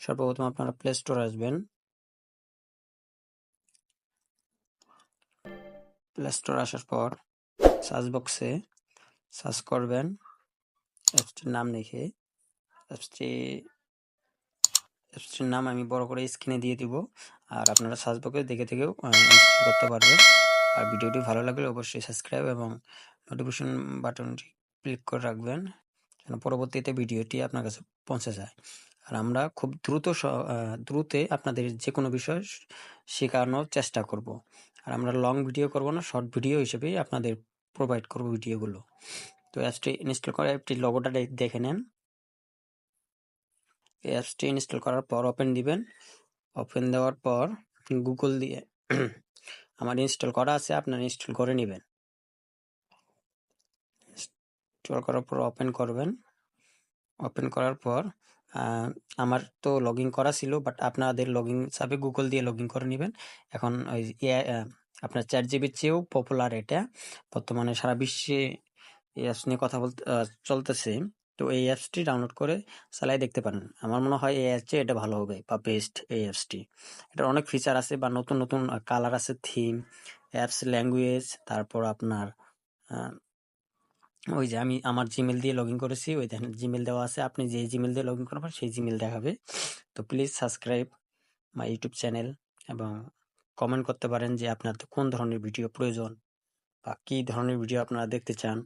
সর্বপ্রথম আপনারা play store আসবেন। প্লে স্টোর আসার পর সার্চ বক্সে সার্চ করবেন। অ্যাপসটির নাম লিখে অ্যাপসটি অ্যাপসটির নাম আমি বড় করে স্ক্রিনে দিয়ে দিব। আর আপনারা সার্চ বক্সে দেখে থেকেও করতে পারবেন। আর ভিডিওটি ভালো লাগলে অবশ্যই সাবস্ক্রাইব এবং নোটিফিকেশন বাটনটি ক্লিক করে রাখবেন। যেন পরবর্তীতে ভিডিওটি আপনার কাছে পৌঁছে যায়। আর আমরা খুব দ্রুত দ্রুতে আপনাদের যে কোনো বিষয় শেখানোর চেষ্টা করব। আর আমরা লং ভিডিও করব না শর্ট ভিডিও হিসেবেই আপনাদের প্রোভাইড করব ভিডিওগুলো তো অ্যাপসটি ইনস্টল করে অ্যাপটির লগোটা দেখে নেন। এই অ্যাপসটি ইনস্টল করার পর ওপেন দিবেন। ওপেন দেওয়ার পর গুগল দিয়ে আমার ইনস্টল করা আছে, আপনারা ইনস্টল করে নেবেন। ইনস্টল করার পর ওপেন করবেন। ওপেন করার পর আমার তো লগ করা ছিল বাট আপনাদের লগ ইন হিসাবে গুগল দিয়ে লগ করে নেবেন। এখন ওই আপনার চার জিবির চেয়েও পপুলার এটা। বর্তমানে সারা বিশ্বে এই অ্যাপস নিয়ে কথা বলতে চলতেছে। তো এই অ্যাপসটি ডাউনলোড করে চালাই দেখতে পারেন। আমার মনে হয় এই অ্যাপসটি এটা ভালো হবে, বা বেস্ট এই অ্যাপসটি এটার অনেক ফিচার আছে, বা নতুন নতুন কালার আছে থিম অ্যাপস ল্যাঙ্গুয়েজ তারপর আপনার ওই যে আমি আমার জিমেল দিয়ে লগ ইন করেছি, ওই দেখেন জিমেল দেওয়া আছে। আপনি যে জিমেল দিয়ে লগ ইন করবেন, সেই জিমেল দেখাবে। তো please subscribe my YouTube channel এবং কমেন্ট করতে পারেন যে আপনার কোন ধরনের ভিডিও প্রয়োজন বা কী ধরনের ভিডিও আপনারা দেখতে চান।